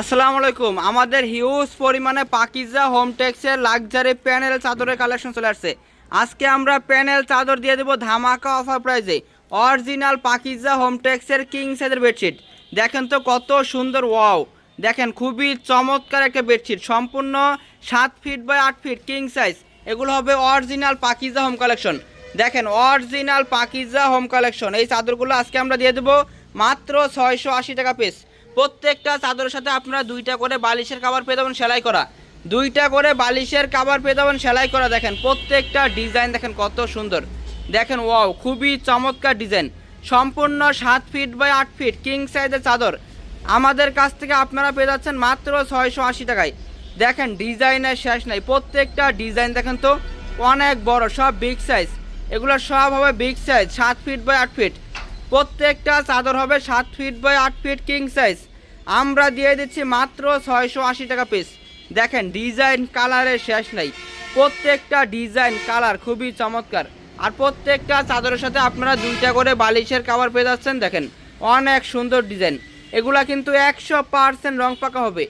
আসসালামু আলাইকুম। আমাদের হিউজ পরিমাণে পাকিজা হোম টেক্সের লাক্সারি প্যানেল চাদরের কালেকশন চলে আসছে। আজকে আমরা প্যানেল চাদর দিয়ে দেবো ধামাকা অফার প্রাইজে অরিজিনাল পাকিজা হোম টেক্সের কিং সাইজের বেডশিট দেখেন তো কত সুন্দর ওয়াও দেখেন খুবই চমৎকার একটা বেডশিট সম্পূর্ণ সাত ফিট বাই আট ফিট কিং সাইজ এগুলো হবে অরিজিনাল পাকিজা হোম কালেকশন দেখেন অরিজিনাল পাকিজা হোম কালেকশন এই চাদরগুলো আজকে আমরা দিয়ে দেবো মাত্র ছয়শো আশি টাকা পিস প্রত্যেকটা চাদরের সাথে আপনারা দুইটা করে বালিশের কাভার পেয়ে যাবেন, সেলাই করা। দুইটা করে বালিশের কাভার পেয়ে যাবেন, সেলাই করা। দেখেন, প্রত্যেকটা ডিজাইন দেখেন কত সুন্দর। দেখেন ওয়াও খুবই চমৎকার ডিজাইন সম্পূর্ণ সাত ফিট বাই আট ফিট কিং সাইজের চাদর। আমাদের কাছ থেকে আপনারা পেয়ে যাচ্ছেন মাত্র ছয়শো আশি টাকায়। দেখেন ডিজাইনের শেষ নাই। প্রত্যেকটা ডিজাইন দেখেন তো, অনেক বড়, সব বিগ সাইজ এগুলো সব হবে বিগ সাইজ সাত ফিট বাই আট ফিট প্রত্যেকটা চাদর হবে সাত ফিট বাই আট ফিট কিং সাইজ আমরা দিয়ে দিচ্ছি মাত্র ছয়শো আশি টাকা পিস দেখেন ডিজাইন কালারের শেষ নাই। প্রত্যেকটা ডিজাইন কালার খুবই চমৎকার। আর প্রত্যেকটা চাদরের সাথে আপনারা দুইটা করে বালিশের কাভার পেয়ে যাচ্ছেন, দেখেন। অনেক সুন্দর ডিজাইন এগুলা কিন্তু একশো পার্সেন্ট রং পাকা হবে।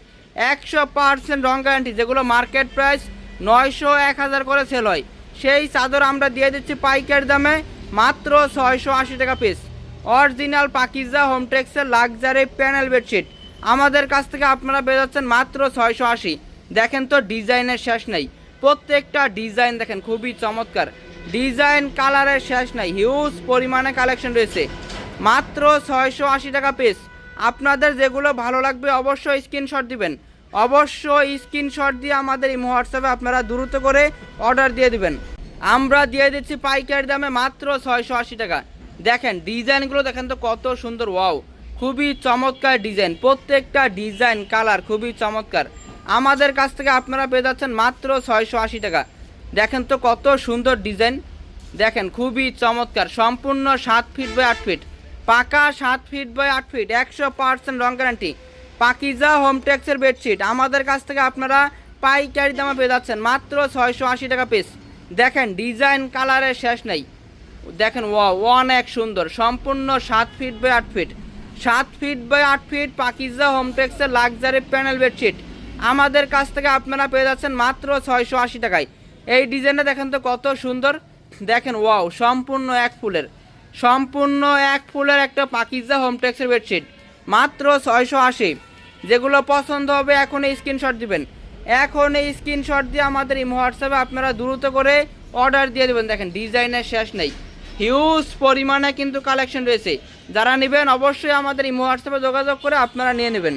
একশো পার্সেন্ট রং গ্যারান্টি যেগুলো মার্কেট প্রাইস নয়শো এক হাজার করে সেল হয়। সেই চাদর আমরা দিয়ে দিচ্ছি পাইকারি দামে মাত্র ছয়শো আশি টাকা পিস অরিজিনাল পাকিজা হোমটেক্সের লাক্সারি প্যানেল বেডশিট। আমাদের কাছ থেকে আপনারা পেয়ে যাচ্ছেন মাত্র ছয়শো আশি। দেখেন তো, ডিজাইনের শেষ নাই। প্রত্যেকটা ডিজাইন দেখেন, খুবই চমৎকার। ডিজাইন, কালারের শেষ নাই, হিউজ পরিমাণে কালেকশন রয়েছে। মাত্র ছয়শো আশি টাকা পিস। আপনাদের যেগুলো ভালো লাগবে অবশ্যই স্ক্রিনশট দিবেন। অবশ্যই স্ক্রিনশট দিয়ে আমাদের এই হোয়াটসঅ্যাপে আপনারা দ্রুত করে অর্ডার দিয়ে দিবেন। আমরা দিয়ে দিচ্ছি পাইকারি দামে মাত্র ছয়শো আশি টাকা। দেখেন, ডিজাইনগুলো দেখেন তো কত সুন্দর, ওয়াও। খুবই চমৎকার ডিজাইন, প্রত্যেকটা ডিজাইন কালার খুবই চমৎকার। আমাদের কাছ থেকে আপনারা পেয়ে যাচ্ছেন মাত্র ছয়শো আশি টাকা। দেখেন তো কত সুন্দর ডিজাইন, দেখেন খুবই চমৎকার, সম্পূর্ণ সাত ফিট বাই আট ফিট। পাকা সাত ফিট বাই আট ফিট, একশো পার্সেন্ট রং গ্যারান্টি। পাকিজা হোম টেক্সের বেডশিট, আমাদের কাছ থেকে আপনারা পাইকারি দামে পেয়ে যাচ্ছেন মাত্র ছয়শো আশি টাকা পিস দেখেন, ডিজাইন কালারের শেষ নেই। দেখেন ওয়া অনেক সুন্দর। সম্পূর্ণ সাত ফিট বাই আট ফিট সাত ফিট বাই আট ফিট পাকিজা হোমটেক্সের লাক্সারি প্যানেল বেডশিট আমাদের কাছ থেকে আপনারা পেয়ে যাচ্ছেন মাত্র ছয়শো আশি টাকায়। এই ডিজাইনটা দেখেন তো কত সুন্দর। দেখেন, ওয়াও, সম্পূর্ণ এক ফুলের। সম্পূর্ণ এক ফুলের একটা পাকিজা হোমটেক্সের বেডশিট মাত্র ছয়শো আশি। যেগুলো পছন্দ হবে এখন স্ক্রিনশট দিবেন। এখন এই স্ক্রিনশট দিয়ে আমাদের এই হোয়াটসঅ্যাপে আপনারা দ্রুত করে অর্ডার দিয়ে দেবেন। দেখেন, ডিজাইনের শেষ নেই। হিউজ পরিমাণে কিন্তু কালেকশন রয়েছে। যারা নেবেন অবশ্যই আমাদের ইমো হোয়াটসঅ্যাপে যোগাযোগ করে আপনারা নিয়ে নেবেন।